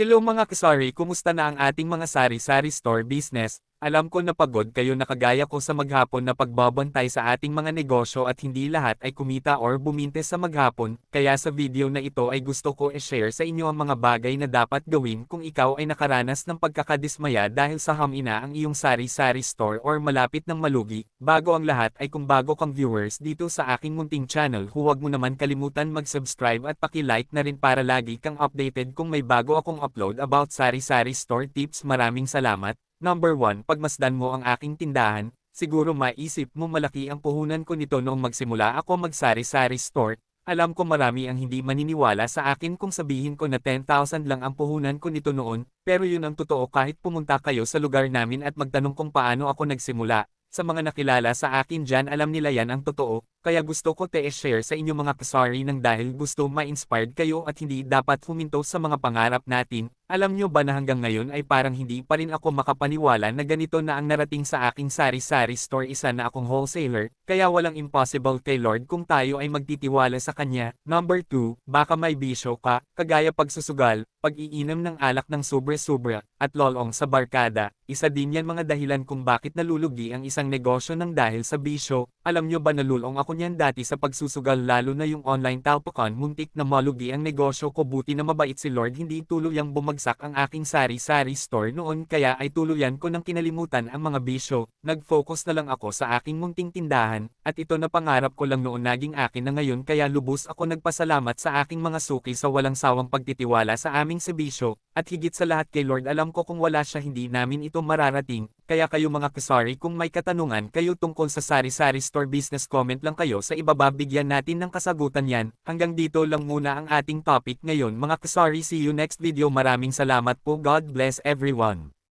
Hello mga kasari, kumusta na ang ating mga sari-sari store business? Alam ko na pagod kayo na kagaya ko sa maghapon na pagbabantay sa ating mga negosyo at hindi lahat ay kumita or buminte sa maghapon, kaya sa video na ito ay gusto ko i-share sa inyo ang mga bagay na dapat gawin kung ikaw ay nakaranas ng pagkakadismaya dahil sa hamina ang iyong sari-sari store or malapit ng malugi. Bago ang lahat ay kung bago kang viewers dito sa aking munting channel huwag mo naman kalimutan mag-subscribe at paki-like na rin para lagi kang updated kung may bago akong upload about sari-sari store tips. Maraming salamat. Number 1, pagmasdan mo ang aking tindahan, siguro maisip mo malaki ang puhunan ko nito noong magsimula ako magsari-sari store. Alam ko marami ang hindi maniniwala sa akin kung sabihin ko na 10,000 lang ang puhunan ko nito noon, pero yun ang totoo kahit pumunta kayo sa lugar namin at magtanong kung paano ako nagsimula. Sa mga nakilala sa akin dyan alam nila yan ang totoo, kaya gusto ko te-share sa inyo mga kasari nang dahil gusto ma-inspired kayo at hindi dapat huminto sa mga pangarap natin. Alam nyo ba na hanggang ngayon ay parang hindi pa rin ako makapaniwala na ganito na ang narating sa aking sari-sari store isa na akong wholesaler, kaya walang impossible kay Lord kung tayo ay magtitiwala sa Kanya. Number 2, baka may bisyo ka, kagaya pagsusugal, pag-iinom ng alak ng sobra-sobra, at lolong sa barkada. Isa din yan mga dahilan kung bakit nalulugi ang isang negosyo ng dahil sa bisyo. Alam nyo ba nalulong ako niyan dati sa pagsusugal lalo na yung online talpakon muntik na malugi ang negosyo ko buti na mabait si Lord hindi tuluyang bumagsak ang aking sari-sari store noon kaya ay tuluyan ko nang kinalimutan ang mga bisyo. Nag-focus na lang ako sa aking munting tindahan, at ito na pangarap ko lang noon naging akin na ngayon kaya lubos ako nagpasalamat sa aking mga suki sa walang sawang pagtitiwala sa aming sebisyo, at higit sa lahat kay Lord alam ko kung wala siya hindi namin ito mararating, kaya kayo mga kasari kung may katanungan kayo tungkol sa sari-sari store business comment lang kayo. Sa ibaba bigyan natin ng kasagutan yan. Hanggang dito lang muna ang ating topic ngayon. Mga kasari see you next video. Maraming salamat po. God bless everyone.